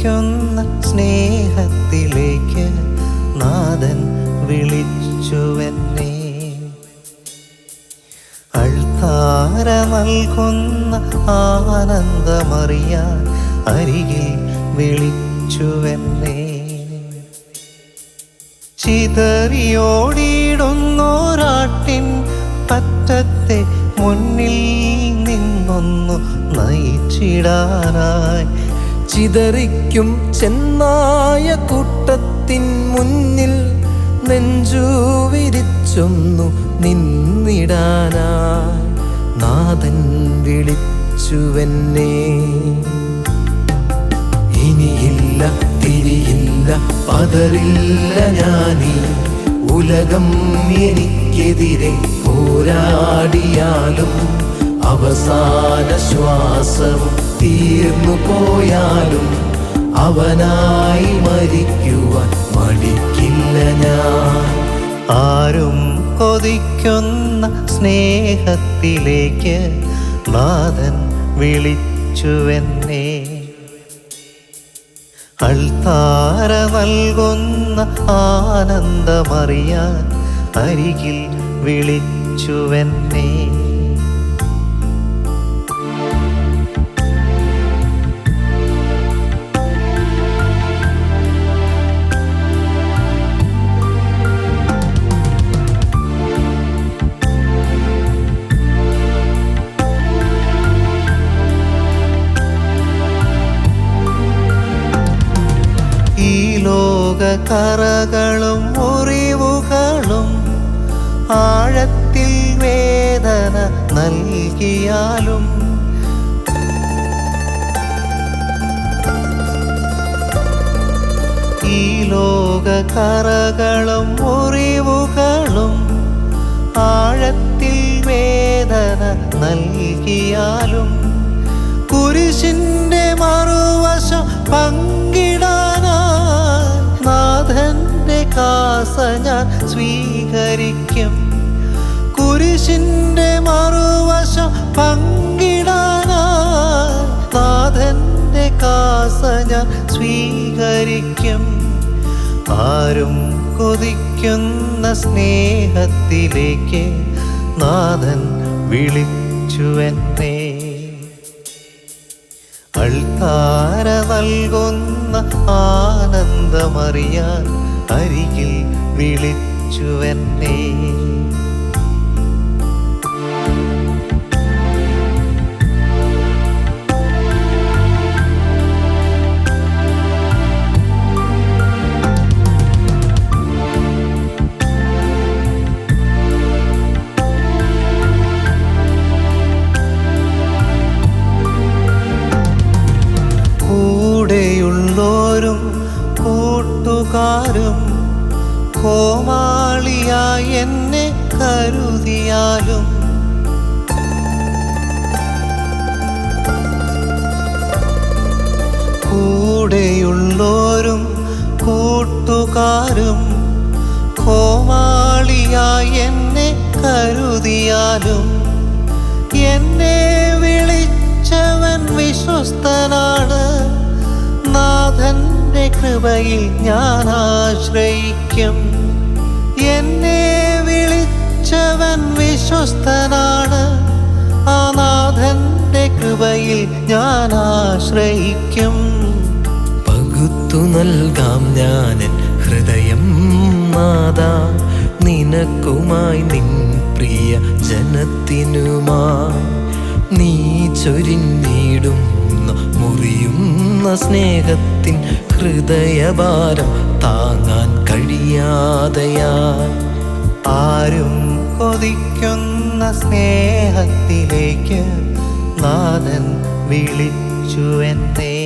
കൊതിക്കുന്ന സ്നേഹത്തിലേക്ക് നാഥൻ വിളിച്ചുവെന്നെ. അൾത്താര നൽകുന്ന ആനന്ദമറിയാൻ അരികിൽ വിളിച്ചുവെന്നെ. ചിതറിയോടിയിടുന്നോരാട്ടിൻ പറ്റത്തെ മുന്നിൽ നിന്നൊന്നു നയിച്ചിടാനായി ചിതറിക്കും ചെന്നായ കൂട്ടത്തിൻ മുന്നിൽ നെഞ്ചു വിരിച്ചൊന്നു നിന്നിടാനായി നാഥൻ വിളിച്ചുവെന്നെ. ഇനിയില്ല തിരിയില്ല പതറില്ല ഞാനീ. ഉലകം എനിക്കെതിരെ പോരാടിയാലും അവസാന ശ്വാസവും തീർന്നു പോയാലും അവനായി മരിക്കുവാൻ മടിക്കില്ല ഞാൻ. ആരും കൊതിക്കുന്ന സ്നേഹത്തിലേക്ക് നാഥൻ വിളിച്ചുവെന്നേ. അൾത്താര നൽകുന്ന ആനന്ദമറിയാൻ അരികിൽ വിളിച്ചുവെന്നെ. ഈ ലോക കറകളും മുറിവുകളും ആഴത്തിൽ വേദന നൽകിയാലും ഈ ലോക കറകളും മുറിവുകളും ആഴത്തിൽ വേദന നൽകിയാലും കുരിശിന്റെ സ്വീകരിക്കും കുരിശിന്റെ മറുവശം പങ്കിടാനാഥന്റെ കാസ ഞാൻ സ്വീകരിക്കും. ആരും കൊതിക്കുന്ന സ്നേഹത്തിലേക്ക് നാഥൻ വിളിച്ചുവെന്നേ അൾത്താര നൽകുന്ന ആനന്ദമറിയാൻ അരികിൽ വിളിച്ചുവെന്നേ കൂടെയുള്ളോരും കരുതിയാലും എന്നെ വിളിച്ചവൻ വിശ്വസ്തനാണ്. നാഥന്റെ കൃപയിൽ ഞാൻ ആശ്രയിക്കും. എന്നെ വിളിച്ചവൻ വിശ്വസ്തനാണ്. ആ നാഥന്റെ കൃപയിൽ ഞാൻ ആശ്രയിക്കും. പകുത്തു നൽകാം ഞാനൻ ഹൃദയം നാദ നിനക്കുമായി നിൻ പ്രിയ ജനത്തിനുമായി നീ ചൊരിഞ്ഞിടുന്ന മുറിയുന്ന സ്നേഹത്തിൻ ഹൃദയഭാരം താങ്ങാൻ കഴിയാതെയാ ആരും കൊതിക്കുന്ന സ്നേഹത്തിലേക്ക് നാഥൻ വിളിച്ചു എന്നെ.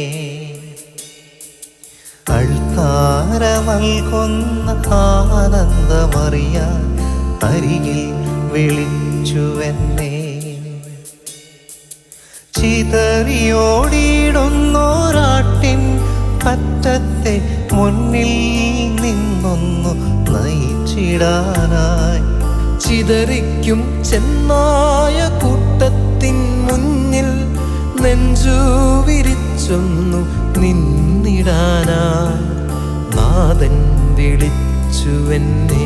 അൾത്താര നൽകുന്ന ആനന്ദമറിയാൻ അരികിൽ വിളിച്ചു എന്നെ ചിതറിയോടിയിടുന്നോരാട്ടിൻ പറ്റത്തെ മുന്നിൽ നിന്നൊന്നു നയിച്ചിടാനായി. ചിതറിക്കും ചെന്നായ കൂട്ടത്തിൻ മുന്നിൽ നെഞ്ചു വിരിച്ചൊന്നു നിന്നിടാനായി. നാഥൻ വിളിച്ചുവെന്നേ.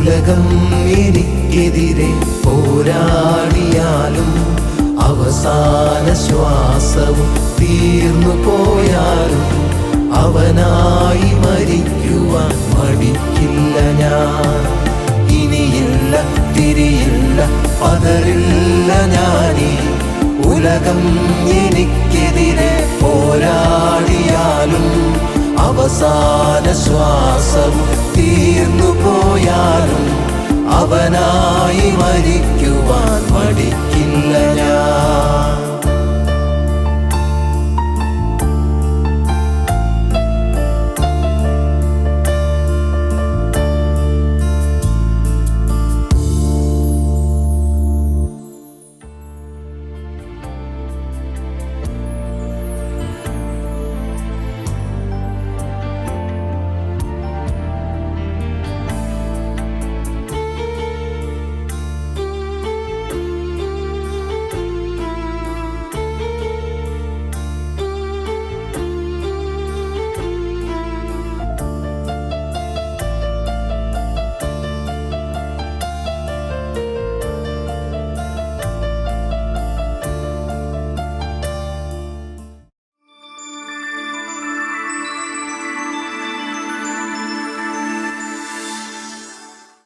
ഉലകം എനിക്കെതിരെ പോരാടിയാലും അവസാന ശ്വാസവും തീർന്നു പോയാലും അവനായി മരിക്കുവാൻ മടിക്കില്ല ഞാൻ. ഇനിയില്ല തിരിയില്ല പതറില്ല ഞാനീ. ഉലകം എനിക്കെതിരെ പോരാടിയാലും അവസാന ശ്വാസവും തീർന്നു പോയാലും അവനായി മരിക്കുവാൻ മടിക്കില്ല ഞാൻ